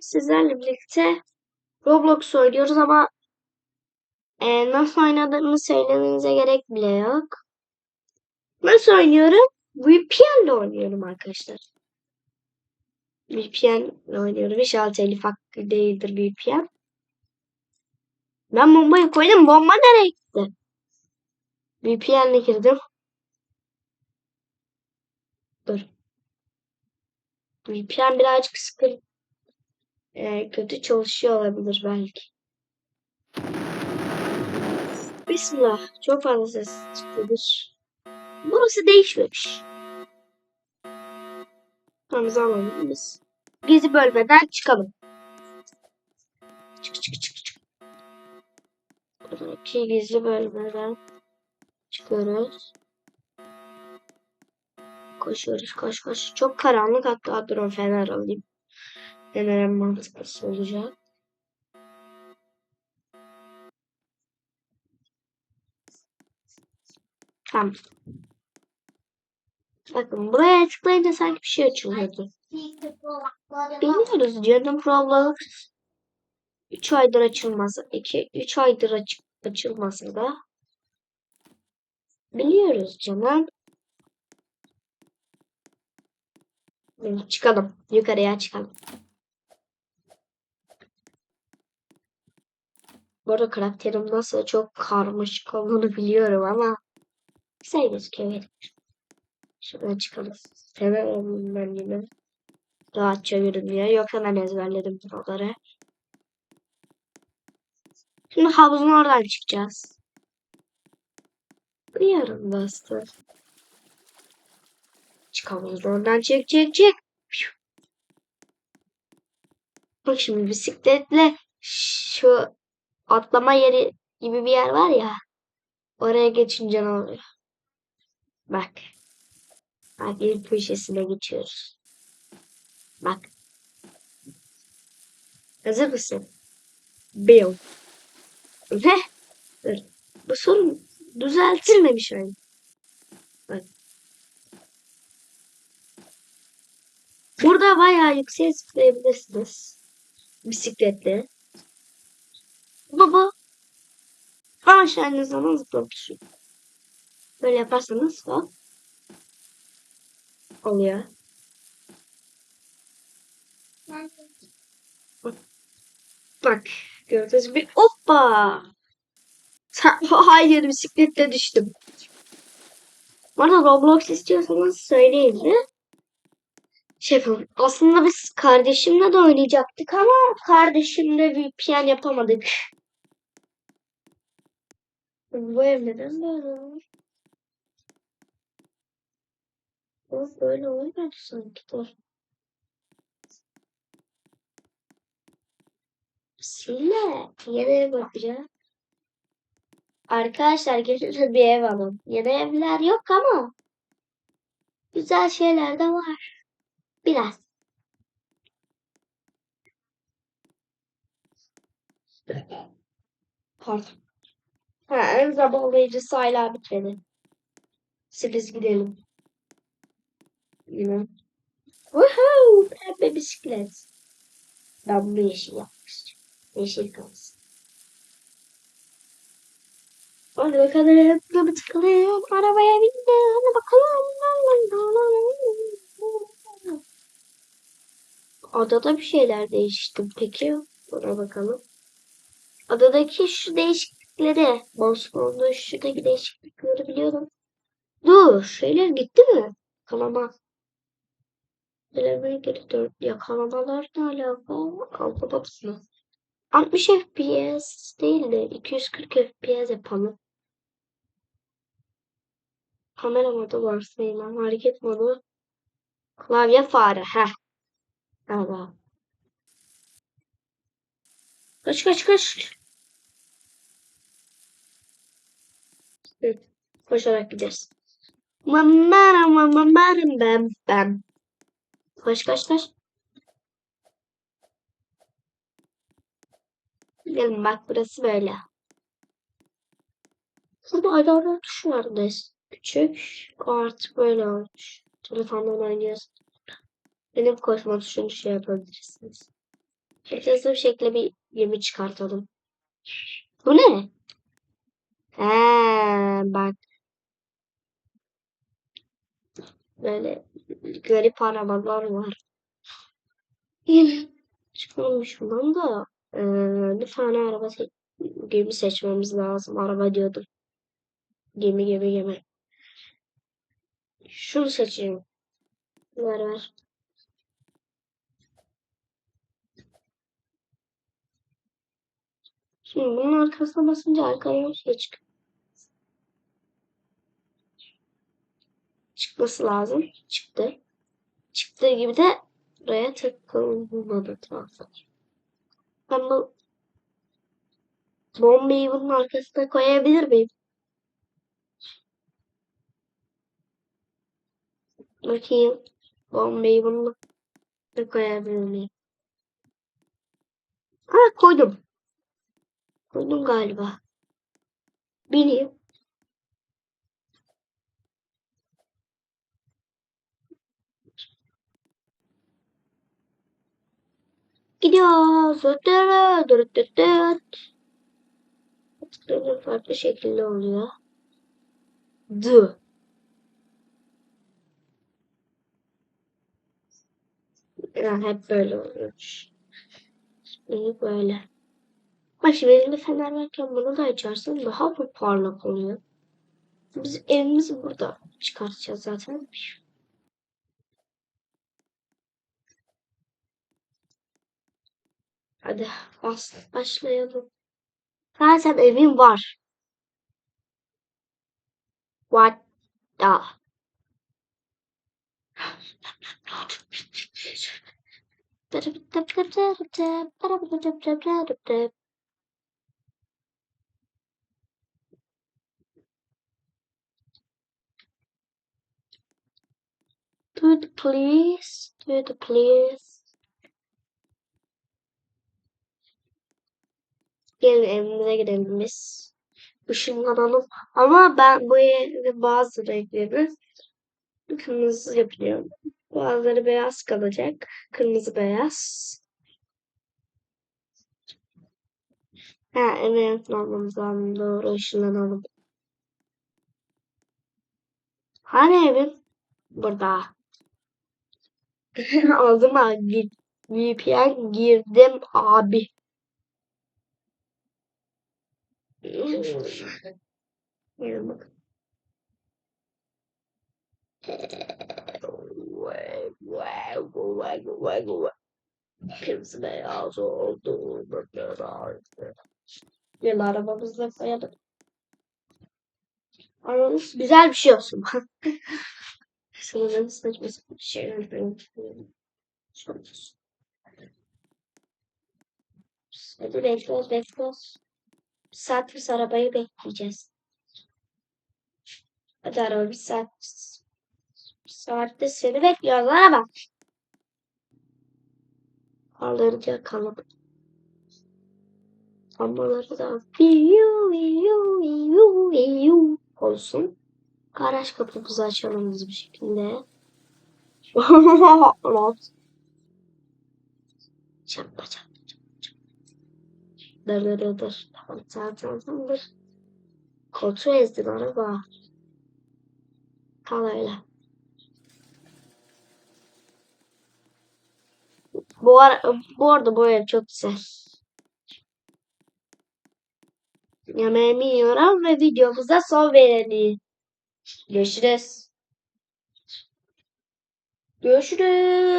sizlerle birlikte Roblox oynuyoruz ama e, nasıl oynadığımı söylemenize gerek bile yok. Nasıl oynuyorum? VPN ile oynuyorum arkadaşlar. VPN ile oynuyorum. İnşallah telif hakkı değildir VPN. Ben bombayı koydum. Bomba nereye gitti? VPN ile girdim. Dur. VPN birazcık sıkıntı e, kötü çalışıyor olabilir belki. Bismillah. Çok fazla ses çıkıyordur. Burası değişmemiş. Tamamızı alalım biz. Gezi bölmeden çıkalım. Çık çık çık çık. Buradaki gizli bölmeden çıkıyoruz. Koşuyoruz koş koş. Çok karanlık hatta o fener alayım. Fener en mantıklısı olacak. Tamam. Bakın buraya tıklayınca sanki bir şey açılıyordu. Biliyoruz canım Roblox 3 aydır açılması 2 3 aydır aç, açılması da biliyoruz canım. Çıkalım. Yukarıya çıkalım. Bu arada karakterim nasıl çok karmaşık olduğunu biliyorum ama güzel gözüküyor. benim. Şuradan çıkalım. Onun ben yine. Rahatça yürünüyor. Yok hemen ezberledim buraları. Şimdi havuzun oradan çıkacağız. Biliyorum dostum. Çık havuzun oradan çık çık çık. Bak şimdi bisikletle şu atlama yeri gibi bir yer var ya. Oraya geçince ne oluyor? Bak. Bak ilk köşesine geçiyoruz. Bak. Hazır mısın? Bill. Ne? Dur. Bu sorun düzeltilmemiş öyle. Bak. Burada bayağı yükseğe zıplayabilirsiniz. Bisikletle. Bu. Ama aşağı indiğiniz zaman zıplamış. Böyle yaparsanız hop. Oluyor. Bak. Gördüğünüz gibi hoppa. Hayır bisikletle düştüm. Bu arada Roblox istiyorsanız söyleyin de. Şey. Aslında biz kardeşimle de oynayacaktık ama kardeşimle VPN yapamadık. Bu ev neden böyle olmuş? Bu böyle olmadı sanki. Dur. Sile. Yeni ev bakacağım. Arkadaşlar gelin bir ev alın. Yeni evler yok ama güzel şeyler de var. Biraz. Pardon. Ha, en zamanlayıcısı hala bitmedi. Siz gidelim. Yine. Woohoo! Pembe bisiklet. Ben bunu yeşil yapmak istiyorum. Yeşil kalsın. Hadi bakalım. Hadi bakalım. Arabaya bindim. Hadi bakalım. Adada bir şeyler değişti. Peki. Buna bakalım. Adadaki şu değişiklikleri. Bosfor'da şuradaki değişiklikleri biliyorum. Dur. Şeyler gitti mi? Kalama. Elemeye geri dön. Yakalamalar ne alaka? Anlamadım. 60 FPS değil de 240 FPS yapalım. Kamera modu varsayılan hareket modu. Klavye fare. Heh. Allah. Kaç kaç kaç. Hı. Koşarak gideriz. Mamara mamamarım ben ben. Koş koş koş. Gidelim bak burası böyle. Burada ayarlar tuşu vardı. Küçük. Artık böyle olmuş. Telefondan oynuyorsun. Benim koşma tuşunu şey yapabilirsiniz. Hızlı bir şekilde bir gemi çıkartalım. Bu ne? He, bak. Böyle garip arabalar var. Çıkmamış bundan da eee, bir tane araba se- gemi seçmemiz lazım. Araba diyordum. Gemi gemi gemi. Şunu seçeyim. Ver ver. Şimdi bunun arkasına basınca arkaya bir şey çıkıyor. Çıkması lazım. Çıktı. Çıktığı gibi de buraya takılmadı trafo. Ben bu bombayı bunun arkasına koyabilir miyim? Bakayım. Bombayı bunun arkasına koyabilir miyim? Ha koydum. Koydum galiba. Bineyim. Gidiyoruz. Farklı şekilde oluyor. D. Yani hep böyle oluyormuş. Şimdi böyle. Bak şimdi elinde fener varken bunu da açarsın daha bir parlak oluyor. Biz evimizi burada çıkartacağız zaten. Hadi bas, başlayalım. Zaten evim var. What the? Do it please. Do it please. Gelin evimize gidelim biz. Işınlanalım. Ama ben bu evde bazı renkleri kırmızı yapıyorum. Bazıları beyaz kalacak. Kırmızı beyaz. Ha evet almamız lazım. Doğru ışınlanalım. Hani evim? Burada. Aldım ha. VPN girdim abi. Gelin bakın. Kırmızı beyaz oldu. Gel arabamızla koyalım. Arabamız güzel bir şey olsun. Sınırların saçma sapan şeyler yapıyorum. Hadi bekliyoruz bekliyoruz. Saat biz arabayı bekleyeceğiz. Hadi araba bir saat. Saatte seni bekliyoruz araba. Farları yakalım. Lambaları da viyu viyu viyu viyu olsun. Garaj kapımızı açalım biz bir şekilde. çarpma. Tamam dır. Kontrol ezdin araba. Kal öyle. Bu, ara, bu arada bu ev çok güzel. Yemeğimi yiyorum ve videomuza son verelim. Görüşürüz. Görüşürüz.